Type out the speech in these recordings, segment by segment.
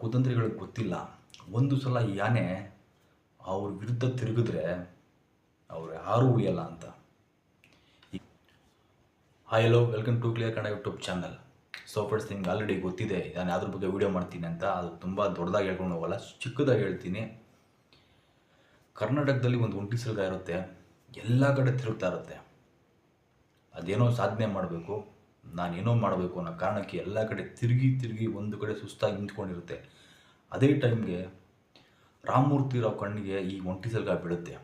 ಕುತಂತ್ರಿಗಳಿಗೆ ಗೊತ್ತಿಲ್ಲ. ಒಂದು ಸಲ ಆನೆ ಅವ್ರ ವಿರುದ್ಧ ತಿರುಗಿದ್ರೆ ಅವ್ರು ಯಾರೂ ಉಳಿಯಲ್ಲ ಅಂತ. Hi hello welcome to clear Kannada YouTube channel so friends ನಿಮ್ಗೆ ಆಲ್ರೆಡಿ ಗೊತ್ತಿದೆ ನಾನು ಅದ್ರ ಬಗ್ಗೆ ವೀಡಿಯೋ ಮಾಡ್ತೀನಿ ಅಂತ. ಅದು ತುಂಬ ದೊಡ್ಡದಾಗಿ ಹೇಳ್ಕೊಂಡು ಹೋಗಲ್ಲ, ಚಿಕ್ಕದಾಗಿ ಹೇಳ್ತೀನಿ. ಕರ್ನಾಟಕದಲ್ಲಿ ಒಂದು ಒಂಟಿ ಸಲಗ ಇರುತ್ತೆ, ಎಲ್ಲ ಕಡೆ ತಿರುಗ್ತಾ ಇರುತ್ತೆ. ಅದೇನೋ ಸಾಧನೆ ಮಾಡಬೇಕು. ನಾನೇನೋ ಮಾಡಬೇಕು ಅನ್ನೋ ಕಾರಣಕ್ಕೆ ಎಲ್ಲ ಕಡೆ ತಿರುಗಿ ತಿರುಗಿ ಒಂದು ಕಡೆ ಸುಸ್ತಾಗಿ ನಿಂತ್ಕೊಂಡಿರುತ್ತೆ. ಅದೇ ಟೈಮ್ಗೆ ರಾಮಮೂರ್ತಿ ರಾವ್ ಕಣ್ಣಿಗೆ ಈ ಒಂಟಿ ಸಲಗ ಬೀಳುತ್ತೆ.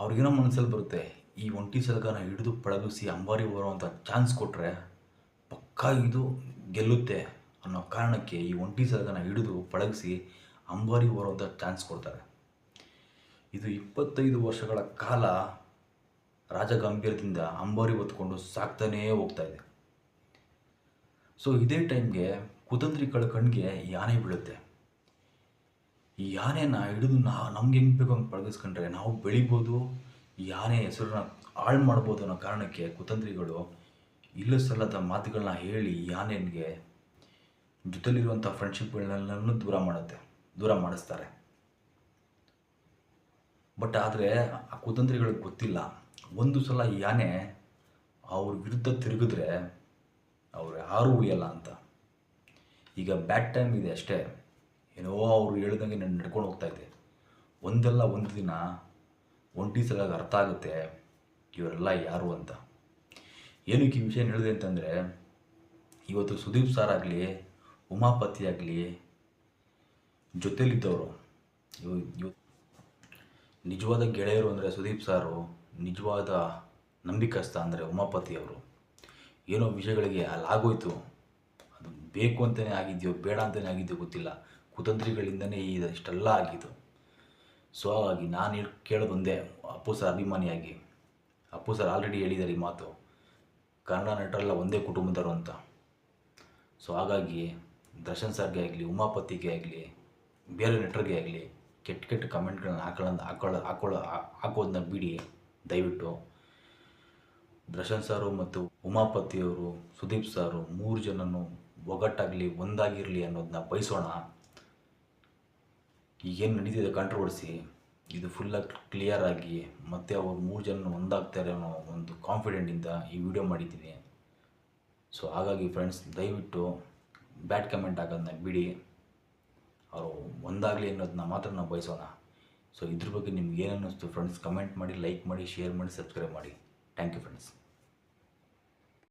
ಅವ್ರಿಗೇನೋ ಮನಸ್ಸಲ್ಲಿ ಬರುತ್ತೆ, ಈ ಒಂಟಿ ಸಲಗನ ಹಿಡಿದು ಪಳಗಿಸಿ ಅಂಬಾರಿ ಬರುವಂಥ ಚಾನ್ಸ್ ಕೊಟ್ಟರೆ ಪಕ್ಕಾ ಇದು ಗೆಲ್ಲುತ್ತೆ ಅನ್ನೋ ಕಾರಣಕ್ಕೆ ಈ ಒಂಟಿ ಸಲಗನ ಹಿಡಿದು ಪಳಗಿಸಿ ಅಂಬಾರಿ ಬರುವಂಥ ಚಾನ್ಸ್ ಕೊಡ್ತಾರೆ. ಇದು ಇಪ್ಪತ್ತೈದು ವರ್ಷಗಳ ಕಾಲ ರಾಜಗಂಭೀರದಿಂದ ಅಂಬಾರಿ ಹೊತ್ಕೊಂಡು ಸಾಕ್ತಾನೇ ಹೋಗ್ತಾ ಇದೆ. ಸೊ ಇದೇ ಟೈಮ್ಗೆ ಕುತಂತ್ರಿಗಳ ಕಣ್ಣಿಗೆ ಯಾನೆ ಬೀಳುತ್ತೆ. ಈ ಯಾನೆಯನ್ನು ಹಿಡಿದು ನಾ, ನಮ್ಗೆ ಹೆಂಗೆ ಬೇಕು ಹಂಗೆ ಪಳಗಿಸ್ಕೊಂಡ್ರೆ ನಾವು ಬೆಳಿಬೋದು ಯಾನೆ ಹೆಸರನ್ನ ಹಾಳು ಮಾಡ್ಬೋದು ಅನ್ನೋ ಕಾರಣಕ್ಕೆ ಕುತಂತ್ರಿಗಳು ಇಲ್ಲ ಸಲ್ಲದ ಮಾತುಗಳನ್ನ ಹೇಳಿ ಆನೆಗೆ ಜೊತೆಲಿರುವಂಥ ಫ್ರೆಂಡ್ಶಿಪ್ಗಳನ್ನೆಲ್ಲನೂ ದೂರ ಮಾಡುತ್ತೆ, ದೂರ ಮಾಡಿಸ್ತಾರೆ. ಬಟ್ ಆದರೆ ಆ ಕುತಂತ್ರಿಗಳಿಗೆ ಗೊತ್ತಿಲ್ಲ. ಒಂದು ಸಲ ಈ ಆನೆ ಅವ್ರ ವಿರುದ್ಧ ತಿರುಗಿದ್ರೆ ಅವ್ರು ಯಾರೂ ಉಳಿಯಲ್ಲ ಅಂತ. ಈಗ ಬ್ಯಾಡ್ ಟೈಮ್ ಇದೆ ಅಷ್ಟೇ. ಏನೋ ಅವರು ಹೇಳ್ದಂಗೆ ನಾನು ನಡ್ಕೊಂಡು ಹೋಗ್ತಾ ಇದ್ದೆ ಒಂದಲ್ಲ ಒಂದು ದಿನ ಒಂಟಿ ಸಲ ಅರ್ಥ ಆಗುತ್ತೆ ಇವರೆಲ್ಲ ಯಾರು ಅಂತ. ಏನಕ್ಕೆ ಈ ವಿಷಯ ಹೇಳಿದೆ ಅಂತಂದರೆ, ಇವತ್ತು ಸುದೀಪ್ ಸಾರ್ ಆಗಲಿ, ಉಮಾಪತಿ ಆಗಲಿ, ಜೊತೆಲಿದ್ದವರು, ಇವ್ ನಿಜವಾದ ಗೆಳೆಯರು ಅಂದರೆ ಸುದೀಪ್ ಸಾರು ನಿಜವಾದ ನಂಬಿಕಸ್ಥ ಅಂದರೆ ಉಮಾಪತಿಯವರು ಏನೋ ವಿಷಯಗಳಿಗೆ ಅಲ್ಲಿ ಆಗೋಯ್ತು. ಅದು ಬೇಕು ಅಂತಲೇ ಆಗಿದೆಯೋ, ಬೇಡ ಅಂತಲೇ ಆಗಿದೆಯೋ ಗೊತ್ತಿಲ್ಲ. ಕುತಂತ್ರಿಗಳಿಂದನೇ ಈ ಇಷ್ಟೆಲ್ಲ ಆಗಿದ್ದು. ಸೊ ಹಾಗಾಗಿ ನಾನು ಹೇಳಿ, ಕೇಳೋದು ಒಂದೇ, ಅಪ್ಪು ಸರ್ ಅಭಿಮಾನಿಯಾಗಿ. ಅಪ್ಪು ಸರ್ ಆಲ್ರೆಡಿ ಹೇಳಿದ್ದಾರೆ ಈ ಮಾತು. ಕನ್ನಡ ನಟರೆಲ್ಲ ಒಂದೇ ಕುಟುಂಬದವರು ಅಂತ. ಸೊ ಹಾಗಾಗಿ ದರ್ಶನ್ ಸರ್ಗೆ ಆಗಲಿ, ಉಮಾಪತಿಗೆ ಆಗಲಿ, ಬೇರೆ ನೆಟ್ರಿಗೆ ಆಗಲಿ, ಕೆಟ್ಟ ಕೆಟ್ಟ ಕಮೆಂಟ್ಗಳನ್ನ ಹಾಕೊಳ್ಳೋದು ಹಾಕೊಳ್ಳೋ ಹಾಕೊಳ್ಳೋ ಹಾಕೋದನ್ನ ಬಿಡಿ. ದಯವಿಟ್ಟು ದರ್ಶನ್ ಸಾರು ಮತ್ತು ಉಮಾಪತಿಯವರು ಸುದೀಪ್ ಸಾರು ಮೂರು ಜನನು ಒಗ್ಗಟ್ಟಾಗಲಿ, ಒಂದಾಗಿರಲಿ ಅನ್ನೋದನ್ನ ಬಯಸೋಣ. ಈಗೇನು ನಡೀತಿದೆ ಕಾಂಟ್ರವರ್ಸಿ ಇದು ಫುಲ್ಲಾಗಿ ಕ್ಲಿಯರ್ ಆಗಿ ಮತ್ತೆ ಅವರು ಮೂರು ಜನ ಒಂದಾಗ್ತಾರೆ ಅನ್ನೋ ಒಂದು ಕಾನ್ಫಿಡೆಂಟಿಂದ ಈ ವಿಡಿಯೋ ಮಾಡಿದ್ದೀನಿ. ಸೊ ಹಾಗಾಗಿ ಫ್ರೆಂಡ್ಸ್ ದಯವಿಟ್ಟು ಬ್ಯಾಡ್ ಕಮೆಂಟ್ ಆಗೋದನ್ನ ಬಿಡಿ. ಅವರು ಒಂದಾಗಲಿ ಅನ್ನೋದನ್ನ ಮಾತ್ರ ನಾವು ಬಯಸೋಣ. ಸೊ ಇದ್ರ ಬಗ್ಗೆ ನಿಮ್ಗೆ ಏನು ಅನ್ನಿಸ್ತು ಫ್ರೆಂಡ್ಸ್ ಕಮೆಂಟ್ ಮಾಡಿ ಲೈಕ್ ಮಾಡಿ ಶೇರ್ ಮಾಡಿ ಸಬ್ಸ್ಕ್ರೈಬ್ ಮಾಡಿ. Thank you friends